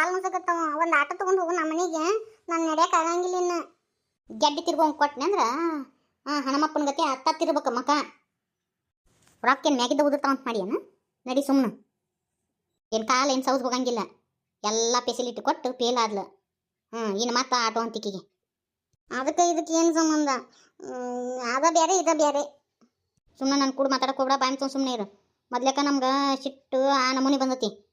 ಕಾಲು ಮುಸಕತ್ತವ ಒಂದು ಆಟೋ ತಗೊಂಡು ಹೋಗು ನಮ್ಮ ಮನೆಗೆ. ನಾನು ನಡೆಯಕ್ಕೆ ಆಗಂಗಿಲ್ಲ ಇನ್ನು. ಗೆಡ್ಡಿ ತಿರ್ಗೊಂಡು ಕೊಟ್ಟನೆ ಅಂದ್ರೆ ಹಾಂ ಹಣಮಪ್ಪನ ಗತಿ ಹತ್ತಿರ್ಬೇಕು ಮಕ. ರೊಕ್ಕೇನು ಮ್ಯಾಗಿದ್ದ ಉದುರ್ತಾವ ಅಂತ ಮಾಡಿ ಏನು? ನಡಿ ಸುಮ್ಮನೆ ಏನು ಕಾಲು ಏನು ಸೌಸ್ ಹೋಗಂಗಿಲ್ಲ. ಎಲ್ಲ ಫೆಸಿಲಿಟಿ ಕೊಟ್ಟು ಫೇಲ್ ಆದ್ಲು. ಹ್ಞೂ ಇನ್ನು ಮತ್ತೆ ಆಟೋ ಅಂತಿಕಿಗೆ ಅದಕ್ಕೆ ಇದಕ್ಕೆ ಏನು ಸಂಬಂಧ? ಅದ ಬೇರೆ ಇದ ಬೇರೆ ಸುಮ್ಮನೆ ನಾನು ಕೂಡ ಮಾತಾಡಕ್ಕೆ ಹೋಗ್ಬೇಡ, ಬಾಯ್ ಸುಮ್ಮನೆ ಇರು. ಮೊದ್ಲೇಕ ನಮ್ಗೆ ಸಿಟ್ಟು ಆ ನಮೂನಿ ಬಂದತಿ.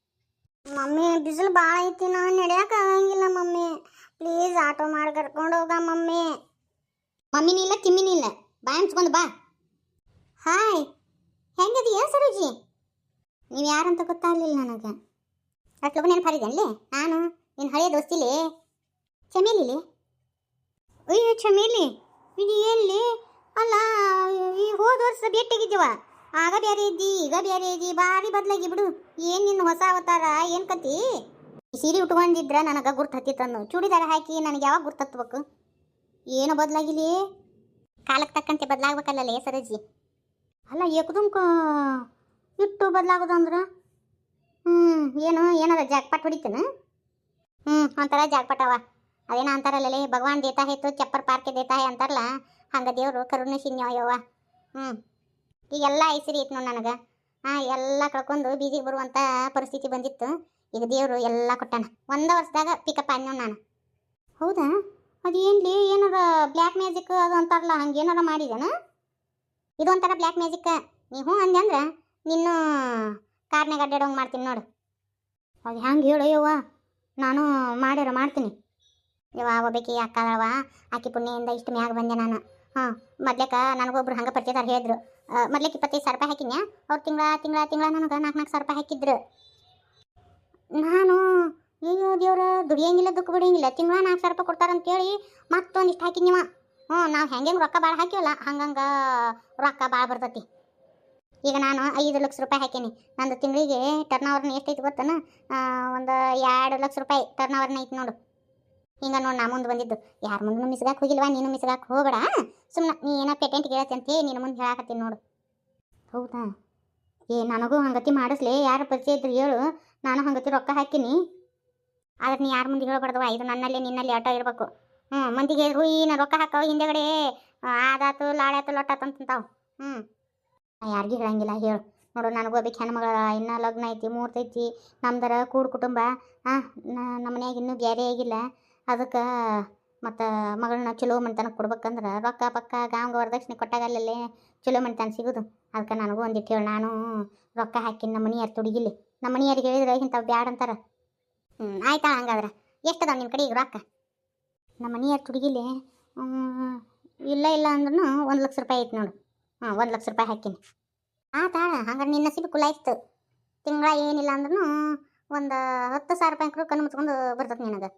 ಮಮ್ಮಿ ಬಿಸಿಲು ಭಾಳ ಐತಿ ನಾನು ನಡೆಯಕ್ಕೆ ಆಗಂಗಿಲ್ಲ ಮಮ್ಮಿ. ಪ್ಲೀಸ್ ಆಟೋ ಮಾಡಿ ಕರ್ಕೊಂಡು ಹೋಗ ಮಮ್ಮಿ. ಮಮ್ಮಿನೂ ಇಲ್ಲ ತಿಮ್ಮಿನೂ ಇಲ್ಲ ಬಾ ಅನ್ಸ್ಕೊಂಡು ಬಾ. ಹಾಯ್ ಹೆಂಗದೀಯ ಸರೋಜಿ? ನೀವು ಯಾರಂತ ಗೊತ್ತಾಗಲಿಲ್ಲ ನನಗೆ. ಅಟ್ಲಗು ನೆನಪಾರಿದ್ದೇನೆ ನಾನು ನಿನ್ನ ಹಳೆಯ ದೋಸ್ತಿಲಿ? ಚಮೇಲಿಲಿ? ಅಯ್ಯೋ ಚಮೇಲಿ. ಇದು ಎಲ್ಲಿ? ಅಲ್ಲ ಈ ಹೋದ ವರ್ಷ ಭೇಟಿಗಿದ್ದೀವ ಆಗ ಬೇರೆ ಇದ್ದಿ ಈಗ ಬೇರೆ ಇದ್ದಿ ಭಾರಿ ಬದಲಾಗಿ ಬಿಡು. ಏನ್ ನಿನ್ನ ಹೊಸ ಅವತಾರ, ಏನ್ ಕತಿ? ಸೀರೆ ಉಟ್ಕೊಂಡಿದ್ರ ನನಗೆ ಗುರ್ತು ಹತ್ತಿತ್ತನ್ನು ಚೂಡಿದಾರ ಹಾಕಿ ನನಗೆ ಯಾವಾಗ ಗುರ್ತು ಹತ್ಬೇಕು? ಏನು ಬದಲಾಗಿಲಿ? ಕಾಲಕ್ಕೆ ತಕ್ಕಂತೆ ಬದಲಾಗ್ಬೇಕಲ್ಲ ಸರಜಿ? ಅಲ್ಲ ಏಕದುಮ್ಕ ಇಟ್ಟು ಅಂದ್ರೆ ಹ್ಞೂ ಏನು, ಏನಾರ ಜಾಕ್ಪಾಟ್ ಹೊಡಿತೇನೆ? ಹ್ಞೂ ಒಂಥರ ಅದೇನ ಅಂತಾರಲ್ಲೇ ಭಗವಾನ್ ದೇತಾ ಹೇತು ಚಪ್ಪರ್ ಪಾರ್ಕೆ ದೇತಾ ಹೇ ಅಂತಾರಲ್ಲ ಹಂಗ ದೇವರು ಕರುಣೆ ಶಿನ್ಯವ ಹ್ಞೂ ಈಗೆಲ್ಲ ಐಸಿರಿ ಐತೆ ನೋಡಿ ನನಗೆ. ಹಾಂ ಎಲ್ಲ ಕಳ್ಕೊಂಡು ಬೀದಿಗೆ ಬರುವಂಥ ಪರಿಸ್ಥಿತಿ ಬಂದಿತ್ತು. ಈಗ ದೇವರು ಎಲ್ಲ ಕೊಟ್ಟಾನ. ಒಂದು ವರ್ಷದಾಗ ಪಿಕಪ್ ಆದ್ ನೋಡಿ ನಾನು. ಹೌದಾ? ಅದು ಏನ್ಲಿ ಏನಾರ ಬ್ಲ್ಯಾಕ್ ಮ್ಯಾಜಿಕ್ ಅದು ಅಂತಾರಲ್ಲ ಹಂಗೆ ಏನಾರ ಮಾಡಿದೇನ ಇದು ಒಂಥರ ಬ್ಲ್ಯಾಕ್ ಮ್ಯಾಜಿಕ್ ನೀವು ಅಂದೆ ಅಂದ್ರೆ, ನಿನ್ನೂ ಕಾರ್ನಾಗ ಅಡ್ಡಾಡೋಂಗೆ ಮಾಡ್ತೀನಿ ನೋಡು. ಅದು ಹೆಂಗೆ ಹೇಳು ನಾನು ಮಾಡ್ಯಾರ ಮಾಡ್ತೀನಿ. ಯವ್ವ, ಒಬ್ಬಾಕಿ ಅಕ್ಕ ಅದಾವ ಆಕಿ ಪುಣ್ಯದಿಂದ ಇಷ್ಟು ಮ್ಯಾಗ ಬಂದೆ ನಾನು. ಹಾಂ, ಮೊದ್ಲೇಕ ನನಗೊಬ್ರು ಹಂಗೆ ಪರಿಚಯದಾರ ಹೇಳಿದ್ರು. ಮೊದ್ಲೇಕ ಇಪ್ಪತ್ತೈದು ಸಾವಿರ ರೂಪಾಯಿ ಹಾಕಿನ್ಯಾ? ಅವ್ರು ತಿಂಗಳ ತಿಂಗಳ ತಿಂಗಳ ನನಗೆ ನಾಲ್ಕು ನಾಲ್ಕು ಸಾವಿರ ರೂಪಾಯಿ ಹಾಕಿದ್ರು. ನಾನು, ಅಯ್ಯೋ ದೇವ್ರ, ದುಡಿಯಂಗಿಲ್ಲ, ದುಃಖ ಬಿಡಂಗಿಲ್ಲ, ತಿಂಗಳ ನಾಲ್ಕು ಸಾವಿರ ರೂಪಾಯಿ ಕೊಡ್ತಾರಂತೇಳಿ ಮತ್ತೊಂದಿಷ್ಟು ಹಾಕಿನ್ಯವ ಹ್ಞೂ, ನಾವು ಹೆಂಗೆ ರೊಕ್ಕ ಭಾಳ ಹಾಕಿವಲ್ಲ, ಹಂಗಂಗೆ ರೊಕ್ಕ ಭಾಳ ಬರ್ತೈತಿ. ಈಗ ನಾನು ಐದು ಲಕ್ಷ ರೂಪಾಯಿ ಹಾಕೀನಿ. ನಂದು ತಿಂಗಳಿಗೆ ಟರ್ನ್ ಓವರ್ನ ಎಷ್ಟೈತಿ ಗೊತ್ತನ? ಒಂದು ಎರಡು ಲಕ್ಷ ರೂಪಾಯಿ ಟರ್ನ್ ಓವರ್ನ ಐತಿ ನೋಡು. ಹಿಂಗೆ ನೋಡಿ ನಾ ಮುಂದೆ ಬಂದಿದ್ದು. ಯಾರ ಮುಂದೆ ಮಿಸ್ಗಾಕ್ ಹೋಗಿಲ್ವಾ? ನೀನು ಮಿಸ್ಗಾಕ್ ಹೋಗಬೇಡ ಸುಮ್ಮನೆ ನೀ ಏನೋ ಪೇಟೆಂಟ್ ಕೇಳತ್ತೆ ಅಂತ ನಿನ್ನ ಮುಂದೆ ಹೇಳಾಕತ್ತೀನಿ ನೋಡು. ಹೌದಾ? ಏ, ನನಗೂ ಹಂಗತಿ ಮಾಡಿಸ್ಲಿ. ಯಾರು ಪರಿಚಯ ಇದ್ರು ಹೇಳು. ನಾನು ಹಂಗತಿ ರೊಕ್ಕ ಹಾಕಿನಿ. ಆದ್ರೆ ನೀ ಯಾರ ಮುಂದೆ ಹೇಳಬಾರ್ದವ ಇದು ನನ್ನಲ್ಲಿ ನಿನ್ನಲ್ಲಿ ಆಟ ಇರಬೇಕು. ಹ್ಞೂ ಮಂದಿಗೆ ಈ ನಾ ರೊಕ್ಕ ಹಾಕವು ಹಿಂದೆಗಡೆ ಆದಾತು ಲಾಳಾತು ಲೊಟ್ಟಾತು ಅಂತಂತಾವು. ಹ್ಞೂ ಯಾರಿಗೂ ಹೇಳಂಗಿಲ್ಲ, ಹೇಳು. ನೋಡು, ನನಗೂ ನನಗೋಬೇಕು ಹೆಣ್ಮಗಳ, ಇನ್ನೂ ಲಗ್ನ ಐತಿ ಮುಹೂರ್ತ ಐತಿ. ನಮ್ದರ ಕೂಡು ಕುಟುಂಬ. ಹಾಂ ನಮ್ಮ ಮನ್ಯಾಗ ಇನ್ನೂ ಬೇರೆ ಆಗಿಲ್ಲ. ಅದಕ್ಕೆ ಮತ್ತು ಮಗಳನ್ನ ಚಲೋ ಮನೆತನಕ್ಕೆ ಕೊಡ್ಬೇಕಂದ್ರೆ ರೊಕ್ಕ ಪಕ್ಕ ಗಾಂಗ ವರದಕ್ಷಿಣೆ ಕೊಟ್ಟಾಗಲ್ಲೇ ಚಲೋ ಮನೆತನ ಸಿಗೋದು. ಅದಕ್ಕೆ ನನಗೂ ಒಂದಿಟ್ಟು ಹೇಳಿ, ನಾನು ರೊಕ್ಕ ಹಾಕಿನ ನಮ್ಮ ಮನಿಯಾರು ತುಡುಗಿಲಿ. ನಮ್ಮ ಮನೆಯವ್ರಿಗೆ ಹೇಳಿದ್ರೆ ಇಂಥವು ಬ್ಯಾಡ ಅಂತಾರೆ. ಹ್ಞೂ ಆಯ್ತಾ ಹಂಗಾದ್ರೆ? ಎಷ್ಟದ ನಿಮ್ಮ ಕಡೆ ರೊಕ್ಕ? ನಮ್ಮ ಮನಿಯಾರು ತುಡುಗಿಲಿ ಇಲ್ಲ ಇಲ್ಲ ಅಂದ್ರೂ ಒಂದು ಲಕ್ಷ ರೂಪಾಯಿ ಐತೆ ನೋಡು. ಹಾಂ ಒಂದು ಲಕ್ಷ ರೂಪಾಯಿ ಹಾಕಿನಿ. ಆತಾಳ ಹಂಗಾರೆ ನಿನ್ನ ನಸೀಬು ಕುಲಾಯ್ತು ತಿಂಗಳ ಏನಿಲ್ಲ ಅಂದ್ರೂ ಒಂದು ಹತ್ತು ಸಾವಿರ ರೂಪಾಯಿ ಕಣ್ಣು ಮುಚ್ಕೊಂಡು ಬರ್ತದೆ ನಿನಗೆ.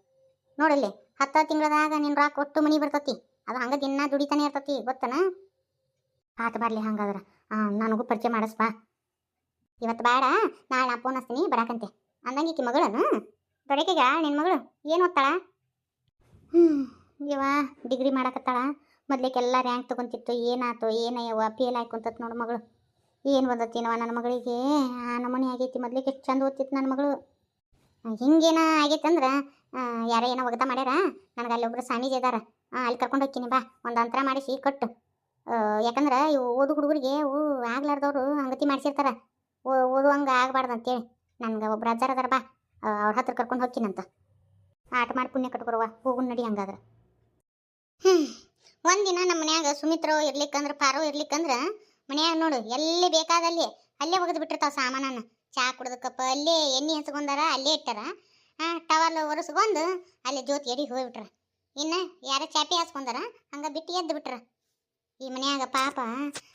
ನೋಡಿಲ್ಲಿ, ಹತ್ತು ತಿಂಗಳದಾಗ ನಿನ್ನ ರಾಕ್ ಒಟ್ಟು ಮನಿ ಬರ್ತತಿ. ಅದು ಹಂಗ ದಿನ ದುಡಿತಾನೆ ಇರ್ತತಿ, ಗೊತ್ತನ? ಆತ ಬರಲಿ ಹಂಗಾದ್ರ. ನನಗೂ ಪರಿಚಯ ಮಾಡಿಸ್ಬಾ ಇವತ್ತು ಬೇಡ ನಾಳೆ ನಾ ಫೋನ್ ಹಚ್ತೀನಿ, ಬರಾಕಂತೆ. ಅಂದಂಗೆ ಈಕಿ ಮಗಳನು? ದೊಡಕೆಗ ನಿನ್ನ ಮಗಳು ಏನು ಓದ್ತಾಳ? ಹ್ಞೂ ಇವ ಡಿಗ್ರಿ ಮಾಡಕತ್ತಾಳ. ಮೊದ್ಲಿಕ್ಕೆಲ್ಲ ರ್ಯಾಂಕ್ ತೊಗೊಂತಿತ್ತು ಏನಾಯ್ತು ಏನಯ್ಯವ ಫೇಲ್ ಆಯ್ಕೊಂತತ್ ನೋಡು ಮಗಳು. ಏನು ಬಂದತ್ತೇನವ ನನ್ನ ಮಗಳಿಗೆ? ಆ ನಮೂನಿ ಆಗೈತಿ ಮೊದ್ಲಿಕ್ಕೆ ಎಷ್ಟು ಚಂದ ಓದ್ತಿತ್ತು ನನ್ನ ಮಗಳು. ಹಿಂಗೇನ ಆಗೈತಂದ್ರೆ ಯಾರ ಏನೋ ಒಗದ ಮಾಡ್ಯಾರ. ನನಗೆ ಅಲ್ಲಿ ಒಬ್ರು ಸ್ವಾಮೀಜಿ ಇದಾರ. ಅಲ್ಲಿ ಕರ್ಕೊಂಡು ಹೋಗ್ತೀನಿ ಬಾ. ಒಂದು ಅಂತರ ಮಾಡಿಸಿ ಕೊಟ್ಟು. ಯಾಕಂದ್ರೆ ಇವು ಓದು ಹುಡುಗರಿಗೆ ಅವು ಆಗ್ಲಾರ್ದವ್ರು ಹಂಗತಿ ಓದು ಹಂಗೆ ಆಗಬಾರ್ದು ಅಂತೇಳಿ. ನನ್ಗೆ ಒಬ್ರು ಅಜ್ಜಾರ ಅದಾರ ಬಾ. ಅವ್ರ ಹತ್ರ ಕರ್ಕೊಂಡು ಹೋಗ್ತೀನಂತ. ಆಟ ಮಾಡಿ ಪುಣ್ಯ ಕಟ್ಕೊರುವ ಹೋಗು ನಡಿ ಹಂಗಾದ್ರೆ. ಹ್ಞೂ ಒಂದಿನ ನಮ್ಮ ಮನ್ಯಾಗ ಸುಮಿತ್ರ ಇರ್ಲಿಕ್ಕಂದ್ರೆ ಪಾರೋ ಇರ್ಲಿಕ್ಕಂದ್ರೆ ಮನ್ಯಾಗ ನೋಡು, ಎಲ್ಲಿ ಬೇಕಾದಲ್ಲಿ ಅಲ್ಲೇ ಒಗೆದು ಬಿಟ್ಟಿರ್ತಾವ ಸಾಮಾನನ್ನ. ಚಾ ಕುಡ್ದಕ್ಕಪ್ಪ ಕಪ್ಪ ಅಲ್ಲೇ ಎಣ್ಣೆ ಹಚ್ಕೊಂಡಾರ, ಅಲ್ಲೇ ಇಟ್ಟಾರ. ಹಾಂ ಟವಲ್ ಒರೆಸ್ಕೊಂಡು ಅಲ್ಲಿ ಜ್ಯೋತಿ ಎಡಿ ಹೋಗ್ಬಿಟ್ರ. ಇನ್ನು ಯಾರ ಚಾಪಿ ಹಾಸ್ಕೊಂಡಾರ ಹಂಗೆ ಬಿಟ್ಟು ಎದ್ದು ಬಿಟ್ರ. ಈ ಮನ್ಯಾಗ ಪಾಪ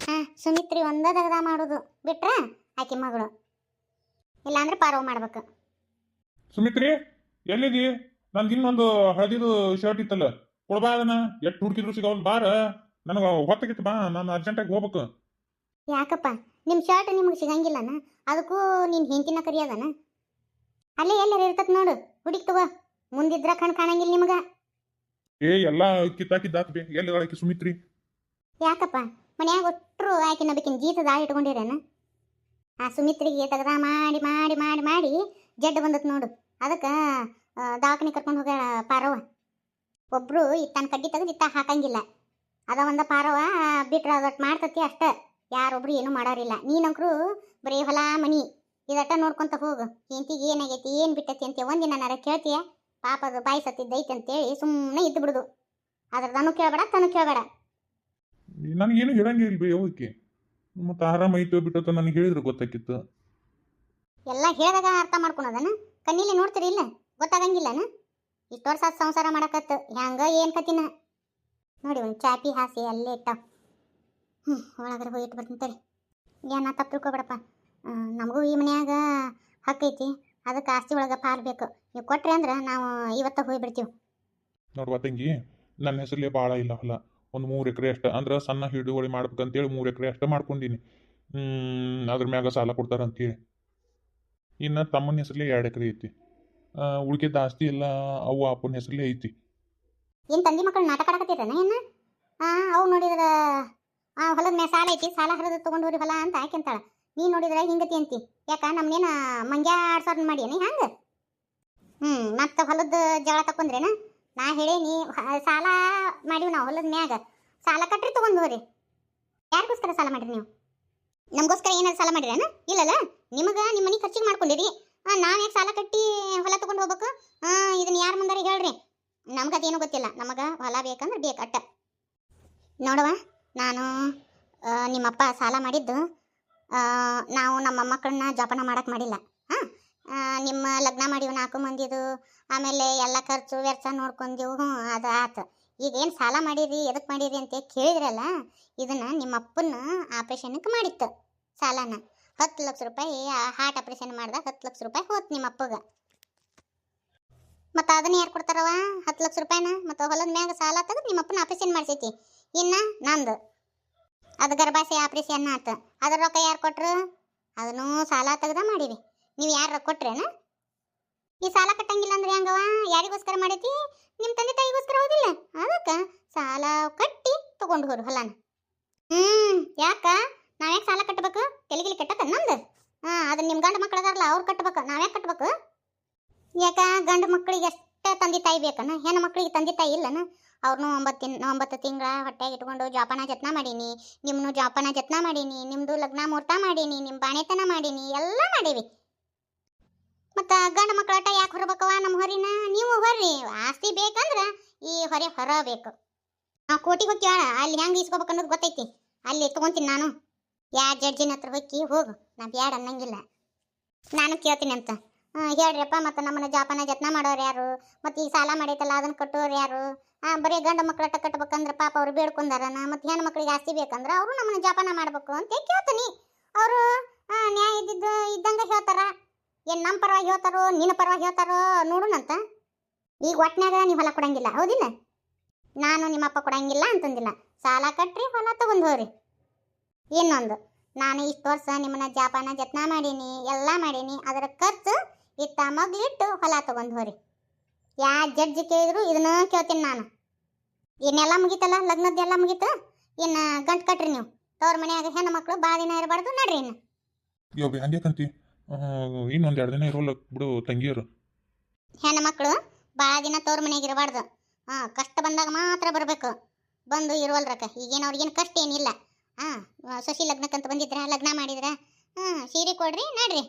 ಹಾಂ ಸುಮಿತ್ರಿ ಒಂದೇ ದಗದ ಮಾಡೋದು. ಬಿಟ್ರ ಆಕೆ ಮಗಳು. ಇಲ್ಲಾಂದ್ರೆ ಪಾರವ್ ಮಾಡ್ಬೇಕು. ಸುಮಿತ್ರಿ ಎಲ್ಲಿದಿ? ನಂದು ಇನ್ನೊಂದು ಹಳದಿದು ಶರ್ಟ್ ಇತ್ತಲ್ಲ. ಕೊಡ್ಬಾ ಅದನ್ನ. ಎಷ್ಟು ಹುಡುಕಿದ್ರು ಸಿಗವಲ್ ಬಾರ. ನನಗೆ ಹೊತ್ತಗಿತ್ತು ಬಾ ನಾನು ಅರ್ಜೆಂಟಾಗಿ ಹೋಗ್ಬೇಕು. ಯಾಕಪ್ಪ ನಿಮ್ಮ ಶರ್ಟ್ ನಿಮಗೆ ಸಿಗಂಗಿಲ್ಲನ? ಅದಕ್ಕೂ ನೀನು ಹೆಂಡತಿನ ಕರಿಯೋದನ? ಅಲ್ಲೇ ಎಲ್ಲರ ಇರ್ತದ ನೋಡು ಹುಡುಕ್ ತಗೋ. ಮುಂದಿದ್ರ ಕಣ್ ಕಾಣಂಗಿಲ್ಲ ನಿಮಗ. ಏ ಎಲ್ಲ ಕಿತ್ತಾಕಿದ್ದಾತ್ ಬೇ ಎಲ್ಲಿ ಆಕಿ ಸುಮಿತ್ರಿ? ಯಾಕಪ್ಪ? ಮನ್ಯಾಗ ಒಟ್ಟರು ಆಕಿನ ಬೇಕಿನ ಜೀತದ ದಾಳಿ ಇಟ್ಕೊಂಡಿರೇನ? ಆ ಸುಮಿತ್ರಿಗೆ ತೆಗದ ಮಾಡಿ ಮಾಡಿ ಮಾಡಿ ಮಾಡಿ ಜಡ್ ಬಂದತ್ ನೋಡು. ಅದಕ್ಕೆ ದವಾಖಾನೆ ಕರ್ಕೊಂಡು ಹೋಗ ಪಾರವ್ವ. ಒಬ್ರು ಇತ್ತಾನ ಕಡ್ಡಿ ತೆಗೆದು ಇತ್ತ ಹಾಕಂಗಿಲ್ಲ. ಅದ ಒಂದ ಪಾರವ ಬಿಟ್ರೆ ಅದೊಟ್ಟು ಮಾಡ್ತತಿ ಅಷ್ಟ. ಯಾರೊಬ್ರು ಏನು ಮಾಡೋರಿಲ್ಲ. ನೀನಂಕ್ರು ಬರೀ ಹೊಲ ಮನಿ. ಇದಟ್ಟ ನೋಡ್ಕೊಂತ ಹೋಗು. ಹೆಂತಿಗೆ ಏನಾಗೈತಿ ಏನ್ ಬಿಟ್ಟೈತಿ ಅಂತ ಒಂದಿನ ನರ ಕೇಳ್ತೀಯ? ಪಾಪ ಅದು ಬಾಯಿ ಸತ್ತಿದ್ದೈತೆ ಅಂತೇಳಿ ಸುಮ್ಮನೆ ಇದ್ದು ಬಿಡುದು. ಅದ್ರದನು ಕೇಳಬೇಡ ತನು ಕೇಳಬೇಡ. ನನಗೇನು ಹೇಳಂಗೇ ಇಲ್ವೇ ಯಾವಕ್ಕೆ ಮತ್ತೆ ಆರಾಮ ಐತೋ ಬಿಟ್ಟೋ ನನಗೆ ಹೇಳಿದ್ರು ಗೊತ್ತಾಕಿತ್ತು. ಎಲ್ಲ ಹೇಳಿದಾಗ ಅರ್ಥ ಮಾಡ್ಕೊಳೋದನ ಕಣ್ಣಿಲಿ ನೋಡ್ತೀರಿ ಇಲ್ಲ? ಗೊತ್ತಾಗಂಗಿಲ್ಲನ? ಇಷ್ಟು ವರ್ಷ ಸಂಸಾರ ಮಾಡಕತ್ತ ಹೆಂಗ ಏನ್ ಕತಿನ ನೋಡಿ ಒಂದು ಚಾಪಿ ಹಾಸಿ ಅಲ್ಲೇ ಇಟ್ಟ ಹ್ಞೂ ಒಳಗಡೆ ಹೋಗಿ ಬರ್ತೀನಿ ತಡಿ. ಏನ ತಪ್ಪು ತಿಳ್ಕೊಬೇಡಪ್ಪ. ನಮಗೂ ಈ ಮನ್ಯಾಗ ಹಕ್ಕೈತಿ ಅದಕ್ಕೆ ಆಸ್ತಿ ಒಳಗೆ ಪಾಲ್ ಬೇಕು. ನೀವು ಕೊಟ್ರಿ ಅಂದ್ರೆ ನಾವು ಇವತ್ತ ಹೋಗ್ಬಿಡ್ತೀವಿ. ನೋಡುವ ತಂಗಿ ನನ್ನ ಹೆಸರಲ್ಲಿ ಭಾಳ ಇಲ್ಲ ಹೊಲ. ಒಂದು ಮೂರು ಎಕರೆ ಅಷ್ಟ ಅಂದ್ರೆ ಸಣ್ಣ ಹಿಡುವಳಿ ಮಾಡ್ಬೇಕಂತೇಳಿ ಮೂರು ಎಕರೆ ಅಷ್ಟ ಮಾಡ್ಕೊಂಡೀನಿ. ಅದ್ರ ಮ್ಯಾಗ ಸಾಲ ಕೊಡ್ತಾರಂತೇಳಿ. ಇನ್ನು ತಮ್ಮನ ಹೆಸರಲ್ಲಿ ಎರಡು ಎಕರೆ ಐತಿ. ಉಳಿಕೆದ ಆಸ್ತಿ ಎಲ್ಲ ಅವ್ವ ಅಪ್ಪನ ಹೆಸರಲ್ಲಿ ಐತಿ. ಏನ್ ತಂದಿ ಮಕ್ಕಳು ನಾಟಕ ಆಡಕತ್ತಿರನ ಏನ? ಅವು ನೋಡಿದ್ರ ಹೊಲದ ಮೇಲೆ ಸಾಲ ಐತಿ ಸಾಲ ಹರಿದು ತಗೊಂಡ್ರಿ ಹೊಲ ಅಂತ ಆಕೆಂತಾಳ. ನೀ ನೋಡಿದ್ರೆ ಹಿಂಗತಿ ಅಂತಿ. ಯಾಕ, ನಮ್ನೇನ ಮಂಗ್ಯ ಆಡ್ಸೋರ್ ಮಾಡ್ಯಾನಿ ಹಂಗೆ? ಹ್ಞೂ ಮತ್ತೆ ಹೊಲದ ಜಗಳ ತಕೊಂಡ್ರೇನ ನಾ ಹೇಳೇನಿ ಸಾಲ ಮಾಡಿವಿ ನಾವು ಹೊಲದ ಮ್ಯಾಗ. ಸಾಲ ಕಟ್ರಿ ತೊಗೊಂಡು ಹೋರಿ ಯಾರಿಗೋಸ್ಕರ ಸಾಲ ಮಾಡಿರಿ ನೀವು? ನಮಗೋಸ್ಕರ ಏನಾದ್ರು ಸಾಲ ಮಾಡಿರೇನ? ಇಲ್ಲಲ್ಲ, ನಿಮಗೆ ನಿಮ್ಮ ಮನೆ ಖರ್ಚಿಗೆ ಮಾಡ್ಕೊಂಡಿರಿ. ನಾನು ಯಾಕೆ ಸಾಲ ಕಟ್ಟಿ ಹೊಲ ತಗೊಂಡು ಹೋಗ್ಬೇಕು? ಇದನ್ನ ಯಾರ ಮುಂದಾರಿ ಹೇಳ್ರಿ. ಏನು ಗೊತ್ತಿಲ್ಲ. ನಮಗೆ ಹೊಲ ಬೇಕಂದ್ರೆ ಬೇಕು ಅಟ್ಟ. ನೋಡವ ನಾನು ನಿಮ್ಮಪ್ಪ ಸಾಲ ಮಾಡಿದ್ದು ನಾವು ನಮ್ಮ ಮಕ್ಕಳನ್ನ ಜೋಪಾನ ಮಾಡಕ್ಕೆ ಮಾಡಿಲ್ಲ. ಹಾಂ ನಿಮ್ಮ ಲಗ್ನ ಮಾಡಿವು ನಾಲ್ಕು ಮಂದಿದು, ಆಮೇಲೆ ಎಲ್ಲ ಖರ್ಚು ವೆಚ್ಚ ನೋಡ್ಕೊಂಡೆವು ಹ್ಞೂ, ಅದು ಆತು. ಈಗೇನು ಸಾಲ ಮಾಡಿರಿ ಎದಕ್ಕೆ ಮಾಡಿರಿ ಅಂತ ಕೇಳಿದ್ರಲ್ಲ, ಇದನ್ನು ನಿಮ್ಮ ಅಪ್ಪನ ಆಪ್ರೇಷನ್ಗೆ ಮಾಡಿತ್ತು ಸಾಲನ. ಹತ್ತು ಲಕ್ಷ ರೂಪಾಯಿ ಹಾರ್ಟ್ ಆಪ್ರೇಷನ್ ಮಾಡ್ದಾಗ ಹತ್ತು ಲಕ್ಷ ರೂಪಾಯಿ ಹೋತ್ ನಿಮ್ಮ ಅಪ್ಪಗೆ ಮತ್ತು ಅದನ್ನ ಯಾರು ಕೊಡ್ತಾರವ ಹತ್ತು ಲಕ್ಷ ರೂಪಾಯಿನ? ಮತ್ತು ಹೊಲದ ಮ್ಯಾಗ ಸಾಲ ತೆಗೆದು ನಿಮ್ಮ ಅಪ್ಪನ ಆಪ್ರೇಷನ್ ಮಾಡ್ಸೈತಿ. ಇನ್ನ ನಂದು. ಅದು ಗರ್ಭಾಶಯ ಆಪರೇಷನ್ ಆತ ಅದ್ರ ರೊಕ್ಕ ಯಾರು ಕೊಟ್ರು? ಅದನ್ನು ಸಾಲ ತೆಗ್ದ ಮಾಡಿವಿ. ನೀವು ಯಾರು ಕೊಟ್ರೇನ? ಈ ಸಾಲ ಕಟ್ಟಂಗಿಲ್ಲ ಅಂದ್ರೆ ಹೆಂಗವ ಯಾರಿಗೋಸ್ಕರ ಮಾಡೈತಿ? ನಿಮ್ಮ ತಂದೆ ತಾಯಿಗೋಸ್ಕರ ಹೌದಿಲ್ಲ. ಅದಕ್ಕೆ ಸಾಲ ಕಟ್ಟಿ ತಗೊಂಡು ಹೋರು ಹೊಲನ ಹ್ಮ್, ಯಾಕ? ನಾವ್ಯಾಕೆ ಸಾಲ ಕಟ್ಟಬೇಕು ತೆಲಿಗಿಲಿ ಕಟ್ಟಕ ನಂದು ಹಾ ಅದನ್ನ ನಿಮ್ಮ ಗಂಡ ಮಕ್ಳು ಅದಾರಲ್ಲ ಅವ್ರು ಕಟ್ಬೇಕು. ನಾವ್ಯಾಕೆ ಕಟ್ಬೇಕು? ಯಾಕ? ಗಂಡು ಮಕ್ಕಳಿಗೆ ಎಷ್ಟ ತಂದೆ ತಾಯಿ ಬೇಕನ? ಹೆಣ್ಣು ಮಕ್ಕಳಿಗೆ ತಂದೆ ತಾಯಿ ಇಲ್ಲನ? ಅವ್ರನ್ನೂ ಒಂಬತ್ತು ಒಂಬತ್ತು ತಿಂಗಳ ಹೊಟ್ಟೆಗೆ ಇಟ್ಕೊಂಡು ಜೋಪಾನ ಜತ್ನ ಮಾಡೀನಿ. ನಿಮ್ಮನ್ನು ಜೋಪಾನ ಜತ್ನ ಮಾಡೀನಿ. ನಿಮ್ಮದು ಲಗ್ನ ಮುಹೂರ್ತ ಮಾಡೀನಿ. ನಿಮ್ಮ ಬಾಣೆತನ ಮಾಡೀನಿ. ಎಲ್ಲ ಮಾಡೀವಿ. ಮತ್ತು ಗಂಡು ಮಕ್ಕಳ ಆಟ ಯಾಕೆ ಹೊರಬೇಕವ ನಮ್ಮ ಹೊರಿನ? ನೀವು ಹೊರ್ರಿ. ಆಸ್ತಿ ಬೇಕಂದ್ರ ಈ ಹೊರೆ ಹೊರ ಬೇಕು ನಾವು ಕೋಟಿಗೆ ಹೋಗ್ತೀವ ಅಲ್ಲಿ ಹೆಂಗೆ ಇಸ್ಕೋಬೇಕು ಅನ್ನೋದು ಗೊತ್ತೈತಿ. ಅಲ್ಲಿ ತೊಗೊಂತೀನಿ ನಾನು. ಯಾ ಜಡ್ಜಿನ ಹತ್ರ ಹೋಗಿ ಹೋಗು. ನಾ ಬ್ಯಾಡ ಅನ್ನಂಗಿಲ್ಲ. ನಾನು ಕೇಳ್ತೀನಿ ಅಂತ. ಹೇಳ್ರಿಯಪ್ಪ, ಮತ್ತು ನಮ್ಮನ್ನ ಜೋಪಾನ ಜತ್ನ ಮಾಡೋರು ಯಾರು? ಮತ್ತು ಈ ಸಾಲ ಮಾಡೈತಲ್ಲ ಅದನ್ನ ಕಟ್ಟೋರು ಯಾರು? ಬರೀ ಗಂಡ ಮಕ್ಕಳಟ್ಟ ಕಟ್ಬೇಕಂದ್ರೆ ಪಾಪ ಅವ್ರು ಬೇಡ್ಕೊಂಡಾರನ, ಮತ್ತು ಹೆಣ್ಣು ಮಕ್ಕಳಿಗೆ ಆಸ್ತಿ ಬೇಕಂದ್ರೆ ಅವರು ನಮ್ಮನ್ನ ಜಾಪನ ಮಾಡ್ಬೇಕು ಅಂತ ಕೇಳ್ತೀನಿ. ಅವರು ನ್ಯಾಯ ಇದ್ದಿದ್ದು ಇದ್ದಂಗೆ ಹೇಳ್ತಾರ. ಏನು ನಮ್ಮ ಪರವಾಗಿ ಹೇಳ್ತಾರೋ, ನಿನ್ನ ಪರವಾಗಿ ಹೇಳ್ತಾರೋ ನೋಡೋಣಂತ ಈಗ ಒಟ್ನ್ಯಾಗ ನೀವು ಹೊಲ ಕೊಡಂಗಿಲ್ಲ, ಹೌದಿಲ್ಲ? ನಾನು ನಿಮ್ಮಪ್ಪ ಕೊಡಂಗಿಲ್ಲ ಅಂತಂದಿಲ್ಲ. ಸಾಲ ಕಟ್ಟ್ರಿ ಹೊಲ ತಗೊಂಡು ಹೋಗ್ರಿ. ಇನ್ನೊಂದು, ನಾನು ಇಷ್ಟು ವರ್ಷ ನಿಮ್ಮನ್ನ ಜಾಪಾನ ಜತ್ನ ಮಾಡೀನಿ, ಎಲ್ಲ ಮಾಡೀನಿ, ಅದರ ಖರ್ಚು ಇತ್ತ ಮಗ್ಲಿಟ್ಟು ಹೊಲ ತಗೊಂಡು ಹೋಗ್ರಿ. ಯಾ ಜಡ್ಜ್ ಕೇಳಿದ್ರು ಇದನ್ನ ಕೇಳ್ತೀನಿ ನಾನು. ಇನ್ನೆಲ್ಲ ಮುಗೀತಲ್ಲ ಲಗ್ನದ್ದೆಲ್ಲ ಮುಗೀತು? ಇನ್ನು ಗಂಟು ಕಟ್ರಿ ನೀವು. ತವ್ರ ಮನೆಯಾಗ ಹೆಣ್ಣು ಮಕ್ಕಳು ಭಾಳ ದಿನ ಇರಬಾರ್ದು ನಡ್ರಿ ಇನ್ನು. ಯೋಬಿ ಕಂತಿ ಇನ್ನೊಂದು ಎರಡು ದಿನ ಇರೋಲ್ಲ ಬಿಡು ತಂಗಿಯರು. ಹೆಣ್ಣು ಮಕ್ಕಳು ಭಾಳ ದಿನ ತವ್ರ ಮನೆಯಾಗ ಇರಬಾರ್ದು. ಹಾಂ ಕಷ್ಟ ಬಂದಾಗ ಮಾತ್ರ ಬರಬೇಕು. ಬಂದು ಇರುವಲ್ರಕ್ಕ ಈಗೇನು ಅವ್ರಿಗೇನು ಕಷ್ಟ ಏನಿಲ್ಲ. ಹಾಂ ಸೊಸಿ ಲಗ್ನಕ್ಕಂತ ಬಂದಿದ್ರ ಲಗ್ನ ಮಾಡಿದ್ರ ಹಾಂ ಸೀರೆ ಕೊಡ್ರಿ ನಡ್ರಿ.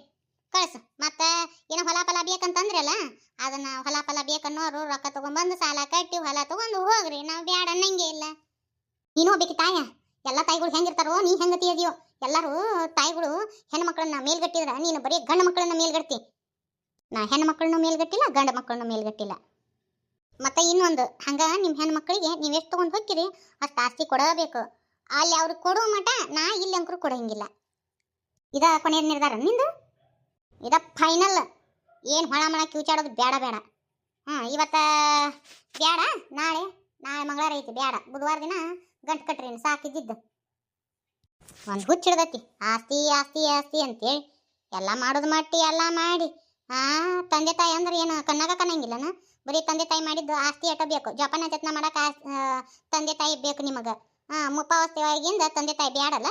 ಕಳ್ಸು. ಮತ್ತೆ ಏನೋ ಹೊಲ ಫಲ ಬೇಕಂತಂದ್ರಲ್ಲ, ಅದನ್ನ ಹೊಲ ಫಲ ಬೇಕನ್ನೋರು ರೊಕ್ಕ ತಗೊಂಡ್ಬಂದು ಸಾಲ ಕಟ್ಟಿ ಹೊಲ ತಗೊಂಡು ಹೋಗ್ರಿ. ನಾವು ಬ್ಯಾಡ ಅನ್ನಂಗೆ ಇಲ್ಲ. ನೀನು ಹೋಗ್ಬೇಕು ತಾಯ. ಎಲ್ಲ ತಾಯಿಗಳು ಹೆಂಗಿರ್ತಾರೋ, ನೀ ಹೆಂಗ ತಿಳಿದಿಯೋ. ಎಲ್ಲರೂ ತಾಯಿಗಳು ಹೆಣ್ಣು ಮಕ್ಕಳನ್ನ ಮೇಲ್ಗಟ್ಟಿದ್ರ. ನೀನು ಬರೀ ಗಂಡು ಮಕ್ಕಳನ್ನ ಮೇಲ್ಗಟ್ಟಿ. ನಾ ಹೆಣ್ಣು ಮಕ್ಕಳನ್ನು ಮೇಲ್ಗಟ್ಟಿಲ್ಲ, ಗಂಡು ಮಕ್ಕಳನ್ನ ಮೇಲ್ಗಟ್ಟಿಲ್ಲ. ಮತ್ತೆ ಇನ್ನೊಂದು, ಹಂಗ ನಿಮ್ಮ ಹೆಣ್ಣು ಮಕ್ಕಳಿಗೆ ನೀವು ಎಷ್ಟು ತೊಗೊಂಡು ಹೋಗ್ತೀರಿ ಅಷ್ಟು ಆಸ್ತಿ ಕೊಡಬೇಕು. ಅಲ್ಲಿ ಅವ್ರಿಗೆ ಕೊಡೋ ಮಟ ನಾ ಇಲ್ಲಿ ಅಂಕರು ಕೊಡಂಗಿಲ್ಲ. ಇದ ಕೊನೆಯ ನಿರ್ಧಾರ. ನಿಂದು? ಇದ ಫೈನಲ್ ಏನು ಹೊಣ ಮಣ ಕಿವುಚಾಡೋದು ಬೇಡ ಬೇಡ ಹ್ಞೂ ಇವತ್ತ ಬೇಡ ನಾಳೆ ನಾಳೆ ಮಂಗಳವಾರ ಐತಿ ಬೇಡ ಬುಧವಾರ ದಿನ ಗಂಟು ಕಟ್ರಿ ಸಾಕಿದ್ದಿದ್ದು ಒಂದು ಹುಚ್ಚಿಡ್ದೈತಿ ಆಸ್ತಿ ಆಸ್ತಿ ಆಸ್ತಿ ಅಂತೇಳಿ. ಎಲ್ಲ ಮಾಡೋದು ಮಟ್ಟಿ, ಎಲ್ಲ ಮಾಡಿ. ಆ, ತಂದೆ ತಾಯಿ ಅಂದ್ರೆ ಏನು, ಕಣ್ಣಾಗ ಕಣ್ಣಂಗಿಲ್ಲನ ಬರೀ ತಂದೆ ತಾಯಿ ಮಾಡಿದ್ದು ಆಸ್ತಿ ಅಟ ಬೇಕು. ಜೋಪಾನ ಜತ್ನ ಮಾಡಕ್ಕೆ ತಂದೆ ತಾಯಿ ಬೇಕು ನಿಮಗೆ. ಮುಪ್ಪಾವಸ್ತಿ ಒಳಗಿಂದ ತಂದೆ ತಾಯಿ ಬೇಡಲ್ಲ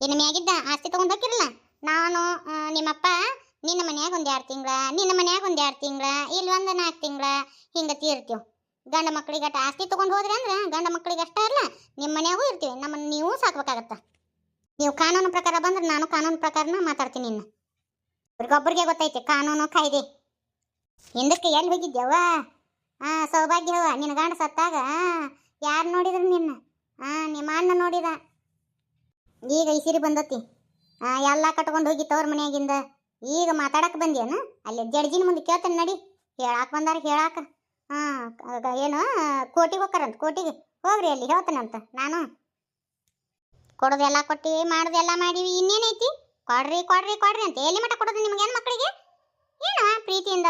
ಇನ್ನು ಮ್ಯಾಗಿದ್ದ ಆಸ್ತಿ ತಗೊಂಡ್ ಹೋಗಿರಲ್ಲ ನಾನು ನಿಮ್ಮಪ್ಪ ನಿನ್ನ ಮನ್ಯಾಗ ಒಂದು ಎರಡು ತಿಂಗಳ, ನಿನ್ನ ಮನ್ಯಾಗ ಒಂದು ಎರಡು ತಿಂಗಳ, ಇಲ್ಲಿ ಒಂದು ನಾಲ್ಕು ತಿಂಗಳ, ಹಿಂಗೆ ತೀರ್ತೀವಿ. ಗಂಡ ಮಕ್ಕಳಿಗೆ ಆಸ್ತಿ ತೊಗೊಂಡು ಹೋದ್ರಿ ಅಂದ್ರೆ ಗಂಡ ಮಕ್ಕಳಿಗೆ ಅಷ್ಟೇ ಅಲ್ಲ ನಿಮ್ಮ ಮನ್ಯಾಗೂ ಇರ್ತೀವಿ ನಮ್ಮನ್ನು ನೀವು ಸಾಕ್ಬೇಕಾಗತ್ತ. ನೀವು ಕಾನೂನು ಪ್ರಕಾರ ಬಂದ್ರೆ ನಾನು ಕಾನೂನು ಪ್ರಕಾರನ ಮಾತಾಡ್ತೀನಿ ಇನ್ನು. ಇವ್ರಿಗೊಬ್ಬರಿಗೆ ಗೊತ್ತೈತೆ, ಕಾನೂನು ಕಾಯ್ದೆ. ಹಿಂದಕ್ಕೆ ಎಲ್ಲಿ ಹೋಗಿದ್ದೆವ ಹಾಂ ಸೌಭಾಗ್ಯವ ನಿನ್ನ ಗಂಡ ಸತ್ತಾಗ ಯಾರು ನೋಡಿದ್ರು ನಿನ್ನ? ಹಾಂ ನಿಮ್ಮ ಅಣ್ಣ ನೋಡಿದ. ಈಗ ಈ ಸಿರಿ ಬಂದತಿ. ಎಲ್ಲ ಕಟ್ಕೊಂಡು ಹೋಗಿ ತವ್ರ ಮನೆಯಾಗಿಂದ. ಈಗ ಮಾತಾಡಕ್ ಬಂದ್ಯಾನ ಅಲ್ಲಿ ಜಡ್ಜಿನ ಮುಂದೆ ಕೇಳ್ತೇನೆ ನಡಿ. ಹೇಳಾಕ ಬಂದಾರ ಹೇಳಾಕ. ಹಾ ಏನು, ಕೋಟಿಗೆ ಹೋಗ್ತಾರಂತ ಕೋಟಿಗೆ? ಹೋಗ್ರಿ ಅಲ್ಲಿ ಹೇಳ್ತಾನಂತ ನಾನು ಕೊಡೋದೆಲ್ಲ ಕೊಟ್ಟಿ, ಮಾಡೋದೆಲ್ಲ ಮಾಡಿವಿ. ಇನ್ನೇನೈತಿ? ಕೊಡ್ರಿ ಕೊಡ್ರಿ ಕೊಡ್ರಿ ಅಂತ. ಎಲ್ಲಿ ಮಠ ಕೊಡೋದು ನಿಮ್ಗೆ ಮಕ್ಕಳಿಗೆ ಏನು ಪ್ರೀತಿಯಿಂದ?